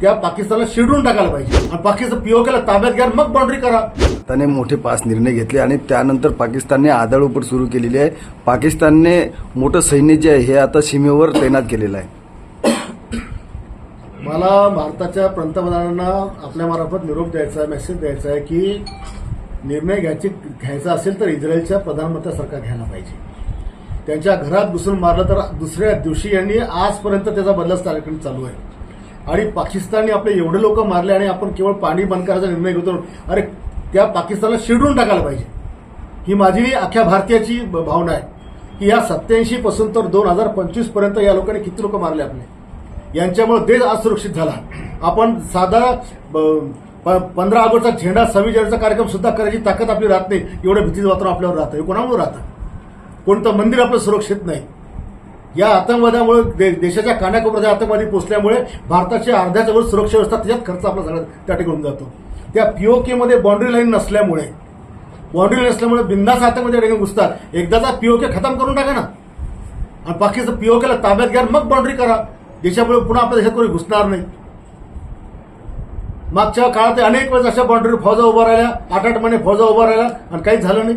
त्या पाकिस्तानला शिडून टाकायला पाहिजे. आणि पाकिस्तान पीओकेला ताब्यात घ्या मग बाउंड्री करा. त्याने मोठे पाच निर्णय घेतले आणि त्यानंतर पाकिस्तानने आदळोपट सुरू केलेली आहे. पाकिस्तानने मोठं सैन्य जे आहे हे आता सीमेवर तैनात केलेलं आहे. मला भारताच्या पंतप्रधानांना आपल्या मार्फत निरोप द्यायचा आहे मेसेज द्यायचा आहे की निर्णय घ्यायची घ्यायचा असेल तर इस्रायलच्या प्रधानमंत्र्यासारखा घ्यायला पाहिजे. त्यांच्या घरात घुसून मारलं तर दुसऱ्या दिवशी यांनी आजपर्यंत त्याचा बदलाच कार्यक्रम चालू आहे. आणि पाकिस्तानने आपले एवढे लोक मारले आणि आपण केवळ पाणी बंद करायचा निर्णय घेतो. अरे त्या पाकिस्तानला शिडून टाकायला पाहिजे. ही माझी अख्ख्या भारतीयाची ब- भावना आहे. की या सत्याऐंशी पासून तर दोन हजार पंचवीसपर्यंत या लोकांनी किती लोक मारले आपले? यांच्यामुळे देश असुरक्षित झाला. आपण साधा ब- प- पंधरा ऑगस्टचा झेंडा सव्वीस जानेवारीचा कार्यक्रम सुद्धा करायची ताकद आपली राहत नाही. एवढं भीतीचं वातावरण आपल्यावर राहतं. हे कोणामुळे राहतं? कोणतं मंदिर आपलं सुरक्षित नाही. या आतंकवादामुळे दे- देशाच्या कानाकोपऱ्यात आतंकवादी पोचल्यामुळे भारताची अर्ध्याच्या वर सुरक्षा व्यवस्था त्याच्यात खर्च आपला सगळा त्या ठिकाणी जातो. त्या पीओकेमध्ये बाउंड्री लाईन नसल्यामुळे बाउंड्री लाईन नसल्यामुळे बिंदास आतंकवादी ठिकाणी घुसतात. एकदाचा पीओके खतम करून टाका ना. आणि बाकीचं पीओकेला ताब्यात घ्या मग बाउंड्री करा. देशामुळे पुन्हा आपल्या देशात कोणी घुसणार नाही. मागच्या काळात अनेक वेळेस अशा बाउंड्रीवर फौजा उभा राहिल्या आठ आठ महिने फौजा उभा राहिल्या आणि काहीच झालं नाही.